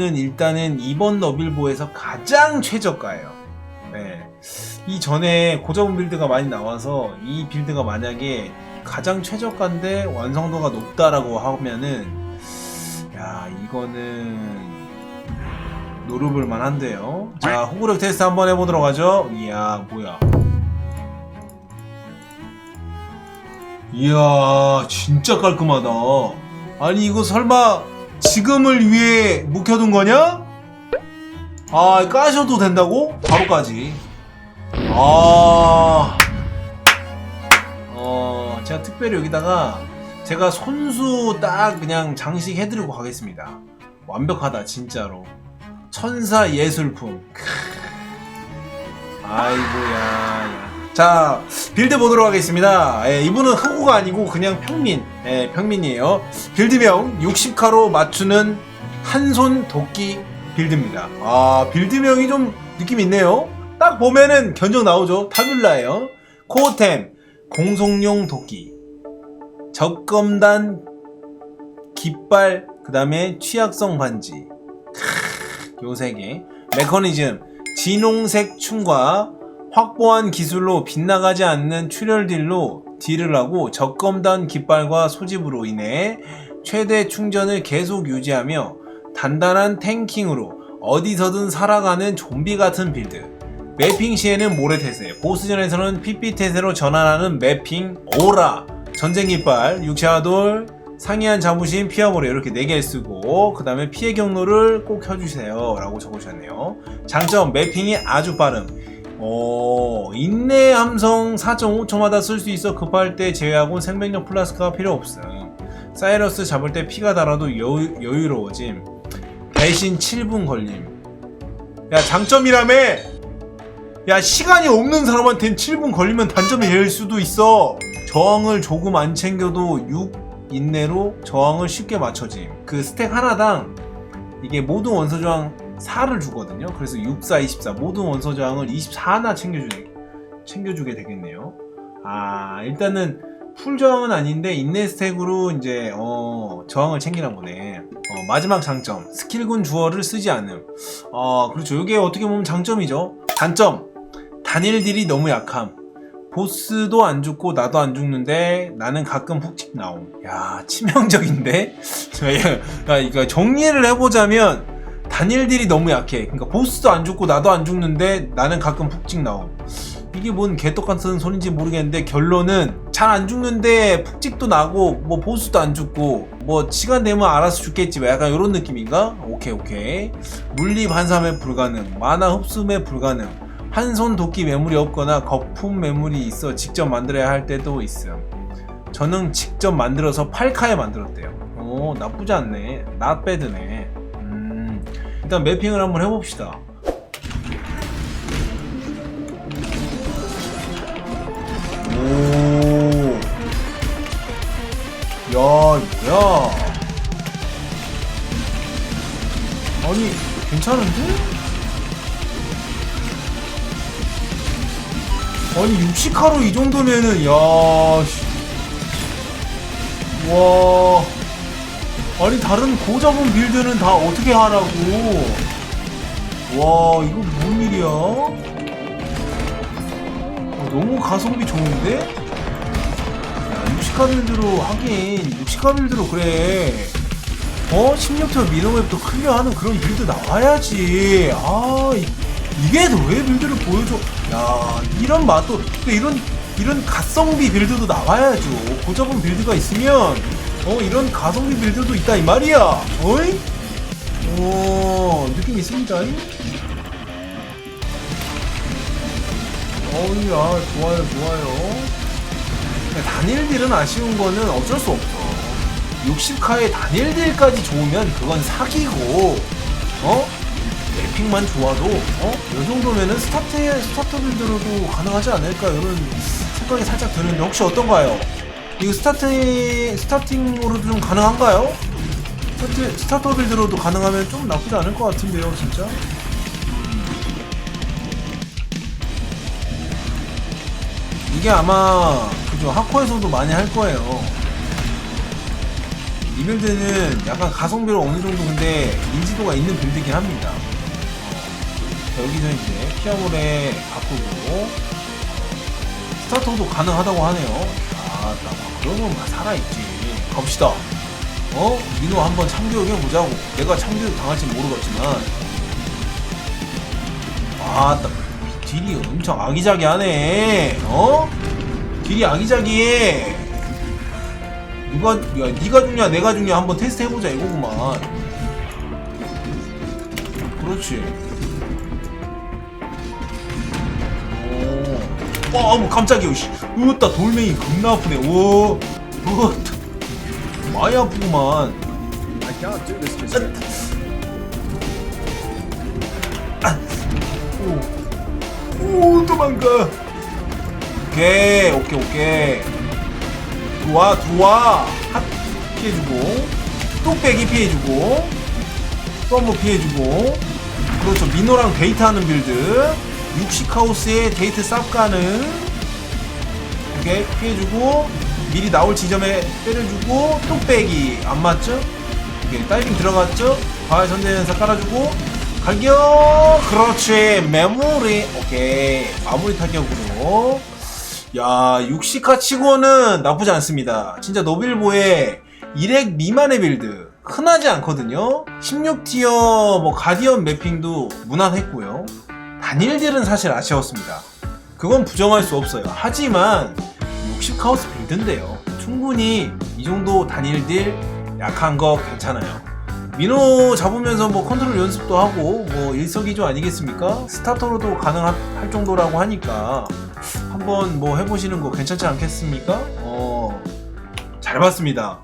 이거는 일단은 이번 너빌보에서 가장 최저가예요. 네. 이 전에 고저분 빌드가 많이 나와서 이 빌드가 만약에 가장 최저가인데 완성도가 높다라고 하면은 야 이거는 노려볼 만한데요. 자 호구력 테스트 한번 해보도록 하죠. 이야 뭐야? 이야 진짜 깔끔하다. 아니 이거 설마 지금을 위해 묵혀둔 거냐? 아 까셔도 된다고? 바로 까지. 아. 어, 제가 특별히 여기다가 제가 손수 딱 그냥 장식 해드리고 가겠습니다. 완벽하다, 진짜로. 천사 예술품. 크. 아이고야. 야. 자, 빌드 보도록 하겠습니다. 예, 이분은 흑우가 아니고 그냥 평민. 예, 평민이에요. 빌드명 60카로 맞추는 한손 도끼 빌드입니다. 아, 빌드명이 좀 느낌 있네요. 딱 보면은 견적 나오죠. 타뷸라예요. 코어템 공속용 도끼 적검단 깃발 그 다음에 취약성 반지 요세 개 메커니즘 진홍색 춤과 확보한 기술로 빗나가지 않는 출혈 딜로 딜을 하고 적검단 깃발과 소집으로 인해 최대 충전을 계속 유지하며 단단한 탱킹으로 어디서든 살아가는 좀비 같은 빌드 매핑 시에는 모래태세, 보스전에서는 핏빛태세로 전환하는 매핑 오라, 전쟁깃발, 육체화돌, 상이한 자부심, 피하보려 이렇게 4개 쓰고 그 다음에 피해 경로를 꼭 켜주세요 라고 적으셨네요. 장점, 매핑이 아주 빠름. 어, 인내 함성 4.5초마다 쓸 수 있어 급할 때 제외하고는 생명력 플라스크가 필요 없음. 사이러스 잡을 때 피가 달아도 여유, 여유로워짐. 대신 7분 걸림. 야 장점이라며! 야 시간이 없는 사람한텐 7분 걸리면 단점이 될 수도 있어 저항을 조금 안 챙겨도 6 인내로 저항을 쉽게 맞춰짐 그 스택 하나당 이게 모든 원소 저항 4를 주거든요. 그래서 6, 4, 24 모든 원소 저항을 24 하나 챙겨주게, 챙겨주게 되겠네요. 아 일단은 풀 저항은 아닌데 인내 스택으로 이제 어, 저항을 챙기나 보네. 어, 마지막 장점. 스킬군 주어를 쓰지 않음. 어 그렇죠. 이게 어떻게 보면 장점이죠. 단점. 단일 딜이 너무 약함. 보스도 안 죽고 나도 안 죽는데 나는 가끔 훅직 나옴. 야 치명적인데? 그러니까 정리를 해보자면 단일 딜이 너무 약해. 그러니까 보스도 안 죽고 나도 안 죽는데 나는 가끔 푹찍 나옴. 이게 뭔 개떡 같은 소린지 모르겠는데 결론은 잘 안 죽는데 푹찍도 나고 뭐 보스도 안 죽고 뭐 시간 되면 알아서 죽겠지 뭐 약간 이런 느낌인가? 오케이 오케이 물리 반사매 불가능 만화 흡수매 불가능 한 손 도끼 매물이 없거나 거품 매물이 있어 직접 만들어야 할 때도 있음. 저는 직접 만들어서 8카에 만들었대요. 오, 나쁘지 않네. 낫배드네. 음, 일단 매핑을 한번 해봅시다. 오, 야, 뭐야. 아니, 괜찮은데? 아니 60카로 이 정도면은 야 씨. 와 아니 다른 고작은 빌드는 다 어떻게 하라고? 와 이거 뭔 일이야? 어, 너무 가성비 좋은데? 야 60카 빌드로 하긴 60카 빌드로 그래. 어? 16터 미노맵도 클리어하는 그런 빌드 나와야지. 아 이- 이게 왜 빌드를 보여줘? 야 이런 맛도 또 이런 이런 가성비 빌드도 나와야죠. 고접은 빌드가 있으면 어 이런 가성비 빌드도 있다 이 말이야. 어이? 오 느낌 있습니다. 어이야 좋아요 좋아요. 단일 딜은 아쉬운 거는 어쩔 수 없어 60카에 단일 딜까지 좋으면 그건 사기고 어? 래핑만 좋아도 어? 이 정도면은 스타트 스타터 빌드로도 가능하지 않을까 이런 생각이 살짝 드는데 혹시 어떤가요? 이거 스타트 스타팅으로도 좀 가능한가요? 스타트, 스타터 빌드로도 가능하면 좀 나쁘지 않을 것 같은데요, 진짜. 이게 아마 그죠 하코에서도 많이 할 거예요. 이 빌드는 약간 가성비로 어느 정도 근데 인지도가 있는 빌드긴 합니다. 어, 자, 여기서 이제 피아몰에 바꾸고 스타터도 가능하다고 하네요. 아, 나 그러면 막 살아있지. 갑시다. 어? 민호 한번 참교육 해보자고. 내가 참교육 당할지 모르겠지만. 아, 나 딜이 엄청 아기자기하네. 어? 딜이 아기자기해. 누가, 야, 니가 죽냐, 내가 죽냐 한번 테스트 해보자 이거구만. 그렇지. 오. 와, 뭐 깜짝이야, 씨. 으따, 돌멩이 겁나 아프네. 오. 으따. 많이 아프구만. 오. 오, 도망가. 오케이, 오케이, 오케이. 들어와, 들어와. 핫 피해주고. 뚝배기 피해주고. 또 한 번 피해주고. 그렇죠. 민호랑 데이트하는 빌드. 육식하우스에 데이트 쌉 가는. 오케이, 피해주고. 미리 나올 지점에 때려주고. 뚝배기. 안 맞죠? 오케이, 다이빙 들어갔죠? 과외 전대연사 깔아주고. 갈겨! 그렇지. 메모리. 오케이. 마무리 타격으로. 야, 육식화 치고는 나쁘지 않습니다. 진짜 노빌보의 1액 미만의 빌드. 흔하지 않거든요. 16티어 뭐 가디언 매핑도 무난했고요. 단일딜은 사실 아쉬웠습니다. 그건 부정할 수 없어요. 하지만 60카우스 빌드인데요. 충분히 이 정도 단일딜 약한 거 괜찮아요. 민호 잡으면서 뭐 컨트롤 연습도 하고 뭐 일석이조 아니겠습니까? 스타터로도 가능할 정도라고 하니까 한번 뭐 해보시는 거 괜찮지 않겠습니까? 어, 잘 봤습니다.